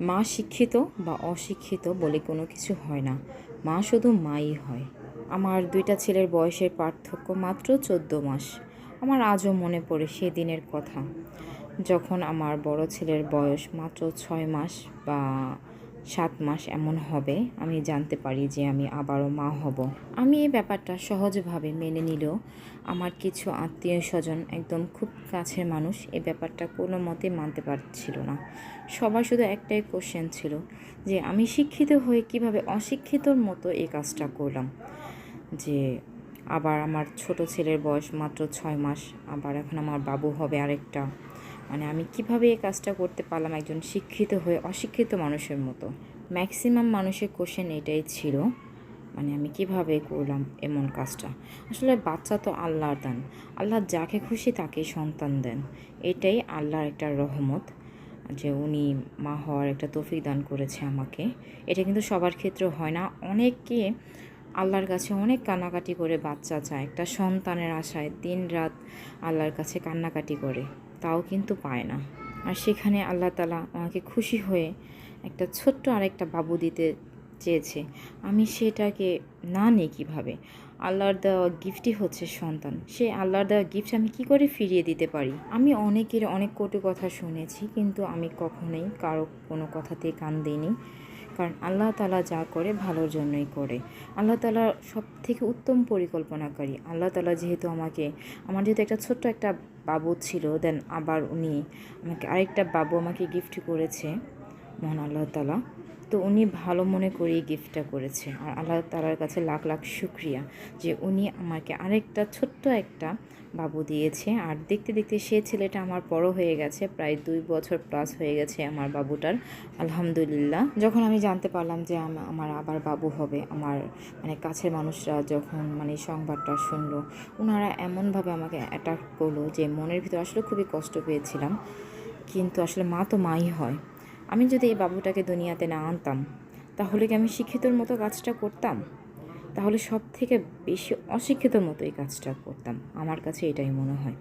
মা শিক্ষিত বা অশিক্ষিত বলে কোনো কিছু হয় না। মা শুধু মাই হয়। আমার দুইটা ছেলের বয়সের পার্থক্য মাত্র চোদ্দ মাস। আমার আজও মনে পড়ে সেদিনের কথা। যখন আমার বড় ছেলের বয়স মাত্র ছয় মাস বা সাত মাস এমন হবে, আমি জানতে পারি যে আমি আবারও মা হব। আমি এই ব্যাপারটা সহজভাবে মেনে নিলেও আমার কিছু আত্মীয় স্বজন একদম খুব কাছের মানুষ এই ব্যাপারটা কোনো মতে মানতে পারছিল না। সবার শুধু একটাই কোশ্চেন ছিল যে আমি শিক্ষিত হয়ে কীভাবে অশিক্ষিতর মতো এই কাজটা করলাম? যে আবার আমার ছোট ছেলের বয়স মাত্র ছয় মাস, আবার এখন আমার বাবু হবে আরেকটা। মানে আমি কীভাবে এই কাজটা করতে পারলাম একজন শিক্ষিত হয়ে অশিক্ষিত মানুষের মতো। ম্যাক্সিমাম মানুষের কোশ্চেন এটাই ছিল মানে আমি কীভাবে করলাম এমন কাজটা। আসলে বাচ্চা তো আল্লাহর দান। আল্লাহ যাকে খুশি তাকে সন্তান দেন। এটাই আল্লাহর একটা রহমত, যে উনি মা হওয়ার একটা তৌফিক দান করেছে আমাকে। এটা কিন্তু সবার ক্ষেত্রে হয় না। অনেককে আল্লাহর কাছে অনেক কান্নাকাটি করে বাচ্চা চায়। একটা সন্তানের আশায় দিন রাত আল্লাহর কাছে কান্নাকাটি করে। তাও কিন্তু পায় না। আর সেখানে আল্লাহ তালা আমাকে খুশি হয়ে একটা ছোট্ট আরেকটা বাবু দিতে চেয়েছে। আমি সেটাকে না নিই কীভাবে? আল্লাহর দেওয়া গিফটই হচ্ছে সন্তান। সেই আল্লাহর দেওয়া গিফট আমি কি করে ফিরিয়ে দিতে পারি? আমি অনেকের অনেক কটু কথা শুনেছি, কিন্তু আমি কখনোই কারও কোনো কথাতেই কান দিইনি। কারণ আল্লাহ তালা যা করে ভালোর জন্যই করে। আল্লাহ তালা সব থেকে উত্তম পরিকল্পনাকারী। আল্লাহ তালা যেহেতু আমাকে, আমার যেহেতু একটা ছোট্ট একটা বাবু ছিল দেন আবার উনি আমাকে আরেকটা বাবু আমাকে গিফট করেছে মহান আল্লাহ তালা তো উনি ভালো মনে করেই গিফটটা করেছে আর আল্লাহ তালার কাছে লাখ লাখ শুক্রিয়া যে উনি আমাকে আরেকটা ছোট্ট একটা বাবু দিয়েছে। আর দেখতে দেখতে সে ছেলেটা আমার বড় হয়ে গেছে, প্রায় দুই বছর প্লাস হয়ে গেছে আমার বাবুটার। আলহামদুলিল্লাহ। যখন আমি জানতে পারলাম যে আমার আবার বাবু হবে, আমার মানে কাছের মানুষরা যখন মানে সংবাদটা শুনলো ওনারা এমনভাবে আমাকে অ্যাটাক করল যে মনের ভিতরে আসলে খুবই কষ্ট পেয়েছিলাম। কিন্তু আসলে মা তো মাই হয়। আমি যদি এই বাবুটাকে দুনিয়াতে না আনতাম, তাহলে কি আমি শিক্ষিতর মতো কাজটা করতাম? তাহলে সব থেকে বেশি অশিক্ষিতর মতো এই কাজটা করতাম। আমার কাছে এটাই মনে হয়।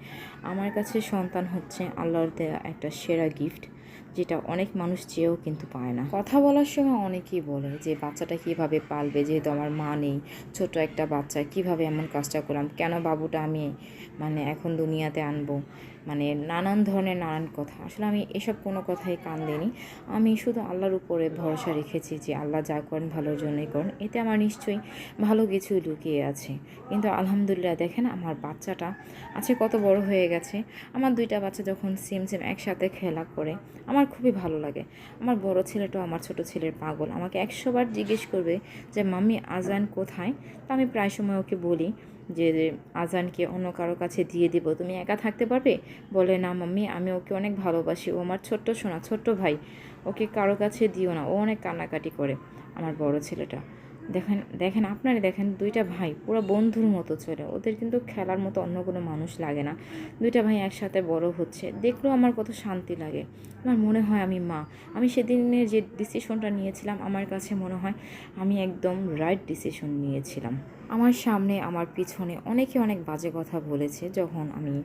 আমার কাছে সন্তান হচ্ছে আল্লাহর দেয়া একটা সেরা গিফট যেটা অনেক মানুষ চেয়েও কিন্তু পায় না। কথা বলার সময় অনেকেই বলে যে, বাচ্চাটা কীভাবে পালবে? যেহেতু আমার মা নেই, ছোট একটা বাচ্চা, কীভাবে এমন কাজটা করলাম? কেন বাবুটা আমি মানে এখন দুনিয়াতে আনব? মানে নানান ধরনের নানান কথা। আসলে আমি এসব কোনো কথাই কান দিইনি। আমি শুধু আল্লাহর উপরে ভরসা রেখেছি যে, আল্লাহ যা করেন ভালোর জন্যই করেন। এতে আমার নিশ্চয়ই ভালো কিছু লুকিয়ে আছে। কিন্তু আলহামদুলিল্লাহ দেখেন, আমার বাচ্চাটা আছে, কত বড় হয়ে গেছে। আমার দুইটা বাচ্চা যখন সেম সেম একসাথে খেলা করে, আমার খুবই ভালো লাগে। আমার বড় ছেলেটাও আমার ছোট ছেলের পাগল। আমাকে একশোবার জিজ্ঞেস করবে যে, মাম্মি, আজান কোথায়? তা আমি প্রায় সময় ওকে বলি যে, আজানকে অন্য কারও কাছে দিয়ে দিব। তুমি একা থাকতে পারবে? বলে, না মাম্মি, আমি ওকে অনেক ভালোবাসি। ও আমার ছোট্ট সোনা, ছোট্ট ভাই। ওকে কারও কাছে দিও না। ও অনেক কান্নাকাটি করে। আমার বড় ছেলেটা। দেখেন দেখেন আপনারা দেখেন দুইটা ভাই পুরো বন্ধুর মতো চলে। ওদের কিন্তু খেলার মতো অন্য কোনো মানুষ লাগে না। দুইটা ভাই একসাথে বড় হচ্ছে। দেখলেও আমার কত শান্তি লাগে। আমার মনে হয় আমি মা। আমি সেদিনের যে ডিসিশনটা নিয়েছিলাম, আমার কাছে মনে হয় আমি একদম রাইট ডিসিশন নিয়েছিলাম। আমার সামনে, আমার পিছনে অনেকে অনেক বাজে কথা বলেছে যখন আমি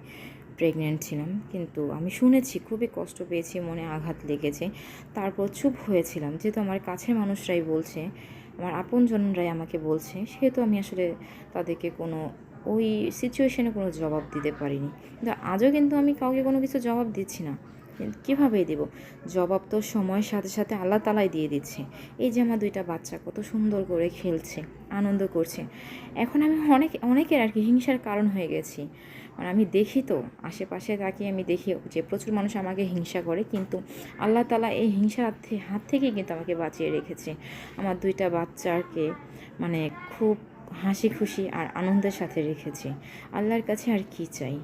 প্রেগনেন্ট ছিলাম। কিন্তু আমি শুনেছি, খুবই কষ্ট পেয়েছি, মনে আঘাত লেগেছে। তারপর চুপ হয়েছিলাম। যেহেতু আমার কাছের মানুষরাই বলছে আমার আপনজনরাই আমাকে বলছে, সেহেতু আমি আসলে তাদেরকে কোনো, ওই সিচুয়েশনে কোনো জবাব দিতে পারিনি। কিন্তু আজও কিন্তু আমি কাউকে কোনো কিছু জবাব দিচ্ছি না। কীভাবে দেব? জবাব তো সময়ের সাথে সাথে আল্লাহ তালাই দিয়ে দিচ্ছে। এই যে আমার দুইটা বাচ্চা কত সুন্দর করে খেলছে, আনন্দ করছে। এখন আমি অনেক, অনেকের আর কি হিংসার কারণ হয়ে গেছি। মানে আমি দেখি তো, আশেপাশে তাকিয়ে আমি দেখি যে প্রচুর মানুষ আমাকে হিংসা করে, কিন্তু আল্লাহ তালা এই হিংসার হাত থে- হাত থেকেই কিন্তু আমাকে বাঁচিয়ে রেখেছে। আমার দুইটা বাচ্চাকে মানে খুব হাসি খুশি আর আনন্দের সাথে রেখেছি। আল্লাহর কাছে আর কি চাই?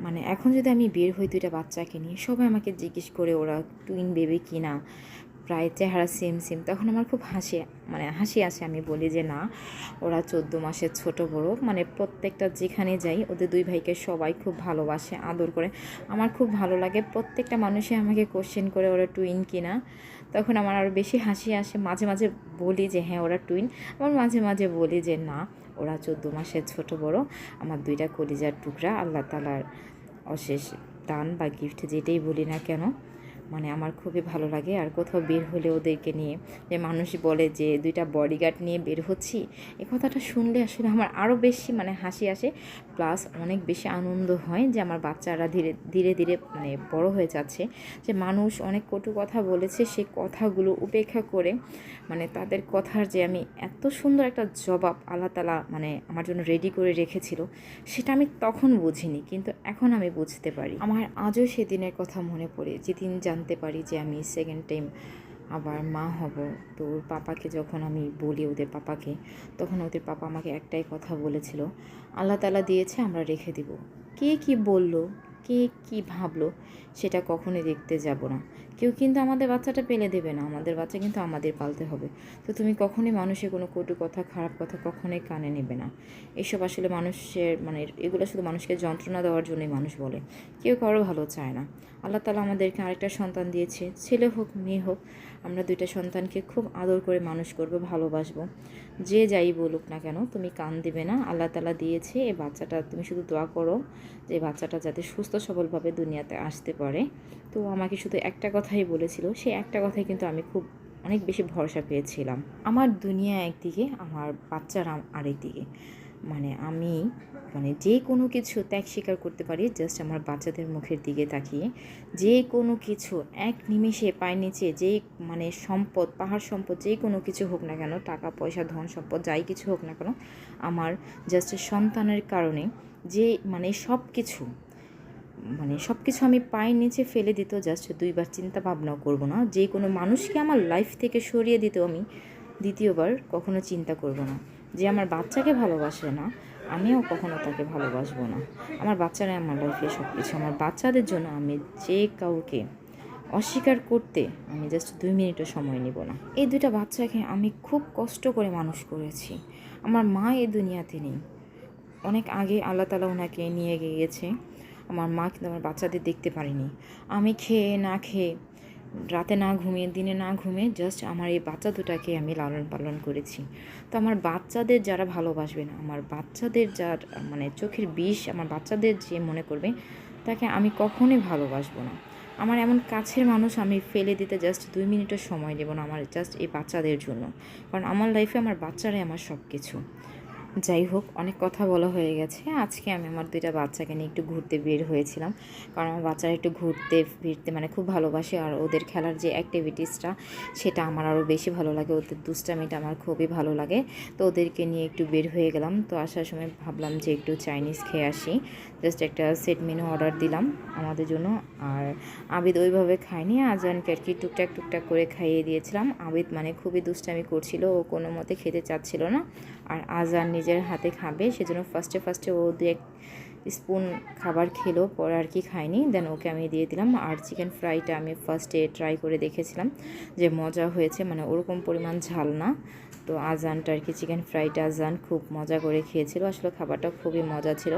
মানে এখন যদি আমি বের হই দুইটা বাচ্চাকে নিয়ে, সবাই আমাকে জিজ্ঞেস করে ওরা টুইন বেবি কি না প্রায় চেহারা সেম সেম তখন আমার খুব হাসি মানে হাসি আসে, আমি বলি যে, না, ওরা চোদ্দ মাসের ছোট বড়। মানে প্রত্যেকটা যেখানে যাই, ওদের দুই ভাইকে সবাই খুব ভালোবাসে, আদর করে। আমার খুব ভালো লাগে, প্রত্যেকটা মানুষে আমাকে কোশ্চেন করে, ওরা টুইন কিনা তখন আমার আরও বেশি হাসি আসে। মাঝে মাঝে বলি যে হ্যাঁ ওরা টুইন আমার মাঝে মাঝে বলি যে, না, ওরা চোদ্দ মাসের ছোট বড়। আমার দুইটা কলিজার টুকরা, আল্লাহ তালার অশেষ দান বা গিফট যেটাই বলি না কেন। মানে আমার খুবই ভালো লাগে। আর কোথাও বের হলে ওদেরকে নিয়ে যে মানুষ বলে যে, দুইটা বডিগার্ড নিয়ে বের হচ্ছি? এ কথাটা শুনলে আসলে আমার আরও বেশি মানে হাসি আসে। প্লাস অনেক বেশি আনন্দ হয় যে আমার বাচ্চারা ধীরে ধীরে ধীরে মানে বড় হয়ে যাচ্ছে। যে মানুষ অনেক কটু কথা বলেছে সেই কথাগুলো উপেক্ষা করে মানে তাদের কথার যে আমি এত সুন্দর একটা জবাব আল্লাহ তালা মানে আমার জন্য রেডি করে রেখেছিল, সেটা আমি তখন বুঝিনি। কিন্তু এখন আমি বুঝতে পারি। আমার আজও সেদিনের কথা মনে পড়ে, যেদিন জানতে পারি যে আমি সেকেন্ড টাইম আবার মা হব। তো ওর পাপাকে যখন আমি বলি ওদের পাপাকে, তখন ওদের পাপা আমাকে একটাই কথা বলেছিল, আল্লাহ তালা দিয়েছে, আমরা রেখে দিব। কে কি বলল? কে কি ভাবলো? সেটা কখনোই দেখতে যাব না। কেউ কিন্তু আমাদের বাচ্চাটা পেলে দেবে না। আমাদের বাচ্চা কিন্তু আমাদের পালতে হবে। তো তুমি কখনোই মানুষের কোনো কটু কথা, খারাপ কথা কখনোই কানে নেবে না। এসব আসলে মানুষের মানে এগুলো শুধু মানুষকে যন্ত্রণা দেওয়ার জন্যই মানুষ বলে। কেউ কারও ভালো চায় না। আল্লাহ তালা আমাদেরকে আরেকটা সন্তান দিয়েছে। ছেলে হোক, মেয়ে হোক আমরা দুইটা সন্তানকে খুব আদর করে মানুষ করব, ভালোবাসবো। যে যাই বলুক না কেন, তুমি কান দিবে না। আল্লাহ তালা দিয়েছে, এই বাচ্চাটা তুমি শুধু দোয়া করো যে বাচ্চাটা যাতে সুস্থ সবলভাবে দুনিয়াতে আসতে পারে। তো আমাকে শুধু একটা কথাই বলেছিল সেই একটা কথাই কিন্তু আমি খুব অনেক বেশি ভরসা পেয়েছিলাম। আমার দুনিয়া একদিকে, আমার বাচ্চারা আরেকদিকে মানে আমি মানে যে কোনো কিছু ত্যাগ স্বীকার করতে পারি জাস্ট আমার বাচ্চাদের মুখের দিকে তাকিয়ে। যে কোনো কিছু এক নিমিষে পায়ের নিচে যে মানে সম্পদ, পাহাড় সম্পদ যে কোনো কিছু হোক না কেন, টাকা, পয়সা, ধন সম্পদ, যাই কিছু হোক না কেন, আমার জাস্ট সন্তানের কারণে যে মানে সব কিছু মানে সব কিছু আমি পায়ের নিচে ফেলে দিত জাস্ট দুইবার চিন্তা ভাবনাও করব না। যে কোনো মানুষকে আমার লাইফ থেকে সরিয়ে দিতেও আমি দ্বিতীয়বার কখনো চিন্তা করব না। যে আমার বাচ্চাকে ভালোবাসে না, আমিও কখনো তাকে ভালোবাসবো না। আমার বাচ্চারা আমার লাইফে সব কিছু আমার বাচ্চাদের জন্য আমি যে কাউকে অস্বীকার করতে আমি জাস্ট দুই মিনিটও সময় নেব না। এই দুইটা বাচ্চাকে আমি খুব কষ্ট করে মানুষ করেছি। আমার মা এই দুনিয়াতে নেই। অনেক আগে আল্লাহ তালা ওনাকে নিয়ে গিয়েছে। আমার মা কিন্তু আমার বাচ্চাদের দেখতে পারিনি। আমি খেয়ে না খেয়ে রাতে না ঘুমিয়ে, দিনে না ঘুমিয়ে জাস্ট আমার এই বাচ্চা দুটাকে আমি লালন পালন করেছি। তো আমার বাচ্চাদের যারা ভালোবাসবে না আমার বাচ্চাদের যার মানে চোখের বিষ, আমার বাচ্চাদের যে মনে করবে, তাকে আমি কখনোই ভালোবাসবো না। আমার এমন কাছের মানুষ আমি ফেলে দিতে জাস্ট দুই মিনিটের সময় দেবো না আমার জাস্ট এই বাচ্চাদের জন্য। কারণ আমার লাইফে আমার বাচ্চারাই আমার সব কিছু যাই হোক, অনেক কথা বলা হয়ে গেছে। আজকে আমি আমার দুইটা বাচ্চাকে নিয়ে একটু ঘুরতে বের হয়েছিলাম। কারণ আমার বাচ্চারা একটু ঘুরতে, ফিরতে মানে খুব ভালোবাসে। আর ওদের খেলার যে অ্যাক্টিভিটিসটা সেটা আমার আরও বেশি ভালো লাগে। ওদের দুষ্টামিটা আমার খুবই ভালো লাগে। তো ওদেরকে নিয়ে একটু বের হয়ে গেলাম। তো আসার সময় ভাবলাম যে একটু চাইনিজ খেয়ে আসি। জাস্ট একটা সেট মেনু অর্ডার দিলাম আমাদের জন্য। আর আবিদ ওইভাবে খায়নি আজানকে আর কি টুকটাক টুকটাক করে খাইয়ে দিয়েছিলাম। আবিদ মানে খুবই দুষ্টামি করছিল, ও কোনো মতে খেতে চাচ্ছিল না। আর আজান নিজের হাতে খাবে, সেজন্য ফার্স্টে ফার্স্টে ও দু এক স্পুন খাবার খেলো, পরে আর কি খায়নি। দেন ওকে আমি দিয়ে দিলাম। আর চিকেন ফ্রাইটা আমি ফার্স্টে ট্রাই করে দেখেছিলাম যে মজা হয়েছে মানে ওরকম পরিমাণ ঝাল না। তো আজানটা আর কি চিকেন ফ্রাইটা আজান খুব মজা করে খেয়েছিল। আসলে খাবারটা খুবই মজা ছিল।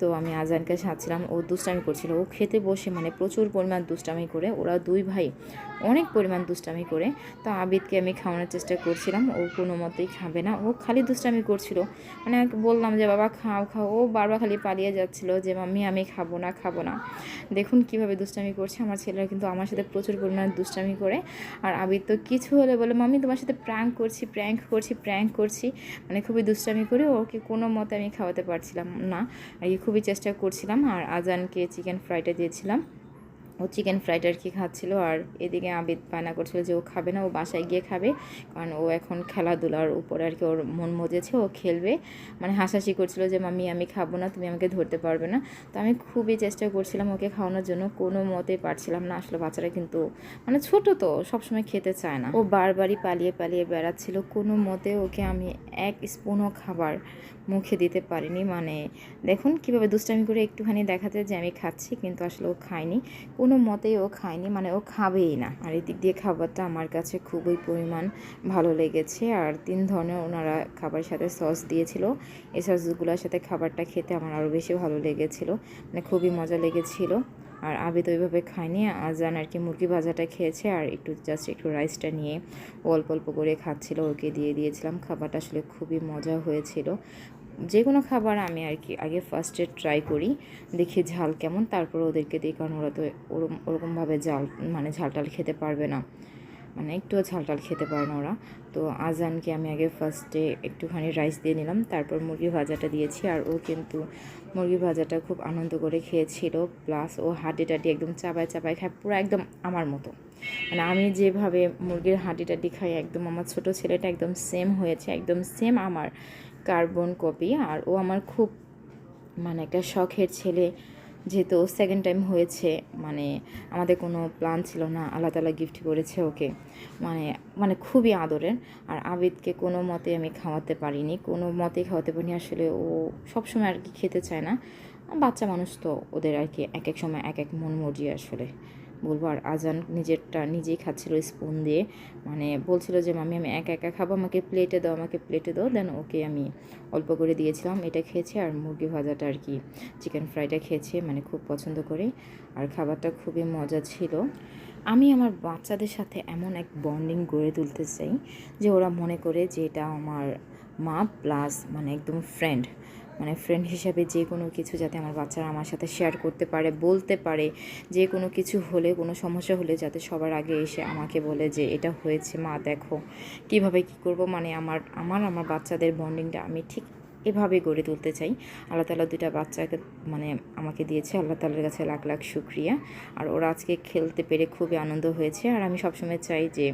তো আমি আজানকে সাজছিলাম ও দুষ্টামি করছিল। ও খেতে বসে মানে প্রচুর পরিমাণ দুষ্টামি করে। ওরা দুই ভাই অনেক পরিমাণ দুষ্টামি করে। তো আবিদকে আমি খাওয়ানোর চেষ্টা করছিলাম। ও কোনো মতেই খাবে না। ও খালি দুষ্টামি করছিল। মানে বললাম যে, বাবা, খাও খাও। ও বারবার খালি পালিয়ে যাচ্ছিল যে, মাম্মি, আমি খাব না খাব না। দেখুন কীভাবে দুষ্টামি করছে। আমার ছেলেরা কিন্তু আমার সাথে প্রচুর পরিমাণে দুষ্টামি করে। আর আবিদ তো কিছু হলে বলে, মাম্মি, তোমার সাথে প্র্যাঙ্ক করছি প্র্যাঙ্ক করছি প্র্যাঙ্ক করছি। মানে খুবই দুষ্টামি করে। ওকে কোনো মতে আমি খাওয়াতে পারছিলাম না। আর খুবই চেষ্টা করছিলাম আর আজানকে চিকেন ফ্রাইটা দিয়েছিলাম। ও চিকেন ফ্রাইড আর কি খাচ্ছিল আর এদিকে আবিদ বায়না করছিল যে ও খাবে না, ও বাসায় গিয়ে খাবে। কারণ ও এখন খেলাধুলার উপরে আর কি, ওর মন মজেছে, ও খেলবে। মানে হাসাহাসি করছিল যে, মাম্মি, আমি খাব না, তুমি আমাকে ধরতে পারবে না। তো আমি খুবই চেষ্টা করছিলাম ওকে খাওয়ানোর জন্য, কোনো মতে পারছিলাম না। আসলে বাচ্চারা কিন্তু মানে ছোট তো, সবসময় খেতে চায় না। ও বারবারই পালিয়ে পালিয়ে বেড়াচ্ছিল, কোনো মতে ওকে আমি এক স্পুনও খাবার মুখে দিতে পারিনি। মানে দেখুন কীভাবে দুষ্টামি করে একটুখানি দেখাতে যে আমি খাচ্ছি, কিন্তু আসলে ও খায়নি। মতেই ও খায়নি মানে ও খাবেই না। আর এদিক দিয়ে খাবারটা আমার কাছে খুবই পরিমাণ ভালো লেগেছে। আর তিন ধরনের ওনারা খাবারের সাথে সস দিয়েছিল। এই সসগুলোর সাথে খাবারটা খেতে আমার আরও বেশি ভালো লেগেছিল মানে খুবই মজা লেগেছিল। আর আবিদ ওইভাবে খায়নি, আজান আর কি মুরগি ভাজাটা খেয়েছে। আর একটু জাস্ট একটু রাইসটা নিয়ে অল্প অল্প করে খাচ্ছিল, ওকে দিয়ে দিয়েছিলাম। খাবারটা আসলে খুবই মজা হয়েছিল। যে কোনো খাবার আমি আর কি আগে ফার্স্টে ট্রাই করি, দেখি ঝাল কেমন, তারপর ওদেরকে দিই, কারণ ওরা তো ওরম, ওরকমভাবে জাল মানে ঝাল টাল খেতে পারবে না। মানে একটুও ঝাল টাল খেতে পারে না ওরা। তো আজানকে আমি আগে ফার্স্টে একটুখানি রাইস দিয়ে নিলাম, তারপর মুরগি ভাজাটা দিয়েছি, আর ও কিন্তু মুরগি ভাজাটা খুব আনন্দ করে খেয়েছিল প্লাস ও হাড্ডি টাড্ডি একদম চাপায় চাপায় খায়, পুরো একদম আমার মতো। মানে আমি যেভাবে মুরগির হাঁটি টাড্ডি খাই, একদম আমার ছোট ছেলেটা একদম সেম হয়েছে, একদম সেম আমার। কার্বন কপি, আর ও আমার খুব মানে একটা শখের ছেলে। যেহেতু ও সেকেন্ড টাইম হয়েছে মানে আমাদের কোনো প্ল্যান ছিল না, আল্লাহ তালা গিফট করেছে ওকে। মানে মানে খুবই আদরের, আর আবিদকে কোনো মতে আমি খাওয়াতে পারিনি। কোনো মতে খাওয়াতে পারিনি, আসলে ও সবসময় আর কি খেতে চায় না। বাচ্চা মানুষ তো ওদের আর কি এক এক সময় এক এক মন মর্জি আসলে। বলব। আর আজান নিজেরটা নিজেই খাচ্ছিল স্পুন দিয়ে। মানে বলছিল যে, মামি, আমি একা একা খাব, আমাকে প্লেটে দাও, আমাকে প্লেটে দাও। দেন ওকে আমি অল্প করে দিয়েছিলাম। এটা খেয়েছে আর মুরগি ভাজাটা আর কি চিকেন ফ্রাইটা খেয়েছে মানে খুব পছন্দ করে। আর খাবারটা খুবই মজা ছিল। আমি আমার বাচ্চাদের সাথে এমন এক বন্ডিং গড়ে তুলতে চাই যে, ওরা মনে করে যে, এটা আমার মা প্লাস মানে একদম ফ্রেন্ড মানে ফ্রেন্ড হিসাবে যে কোনো কিছু যাতে আমার বাচ্চারা আমার সাথে শেয়ার করতে পারে, বলতে পারে, যে কোনো কিছু হলে, কোনো সমস্যা হলে যাতে সবার আগে এসে আমাকে বলে যে এটা হয়েছে, মা, দেখো কীভাবে কি করব? মানে আমার আমার আমার বাচ্চাদের বন্ডিংটা আমি ঠিক এভাবে গড়ে তুলতে চাই। আল্লাহ তালা দুইটা বাচ্চাকে মানে আমাকে দিয়েছে। আল্লাহ তালার কাছে লাখ লাখ শুক্রিয়া। আর ওরা আজকে খেলতে পেরে খুবই আনন্দ হয়েছে। আর আমি সবসময় চাই যে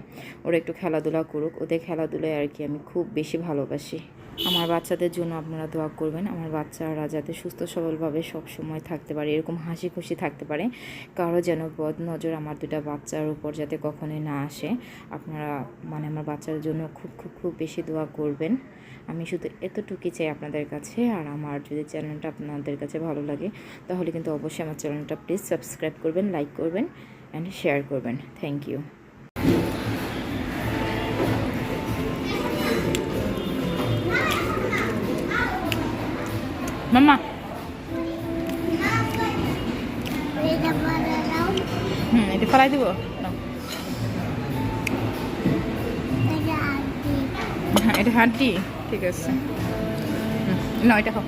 ওরা একটু খেলাধুলা করুক। ওদের খেলাধুলায় আর কি আমি খুব বেশি ভালোবাসি। আমার বাচ্চাদের জন্য আপনারা দোয়া করবেন। আমার বাচ্চারা যাতে সুস্থ, সবলভাবে সব সময় থাকতে পারে, এরকম হাসি খুশি থাকতে পারে। কারও যেন বদ নজর আমার দুটা বাচ্চার উপর যাতে কখনোই না আসে, আপনারা মানে আমার বাচ্চার জন্য খুব খুব খুব বেশি দোয়া করবেন। আমি শুধু এতটুকুই চাই আপনাদের কাছে, আর আমার যদি চ্যানেলটা আপনাদের কাছে ভালো লাগে, তাহলে কিন্তু অবশ্যই আমার চ্যানেলটা প্লিজ সাবস্ক্রাইব করবেন, লাইক করবেন অ্যান্ড শেয়ার করবেন। থ্যাংক ইউ মামা। হুম এটা ফেলাই দিব। হ্যাঁ এটা হাড্ডি। ঠিক আছে। না এটা খাও।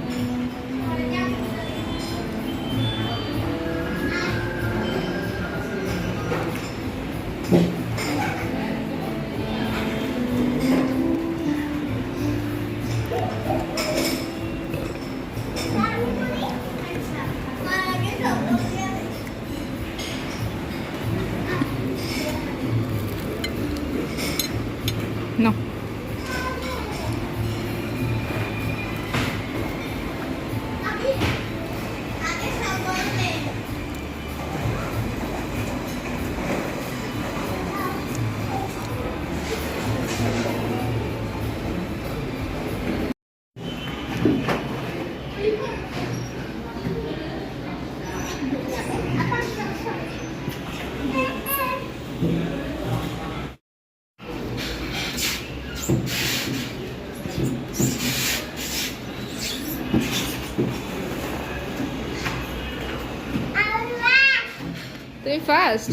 তুমি ফার্স্ট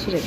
ছেড়ে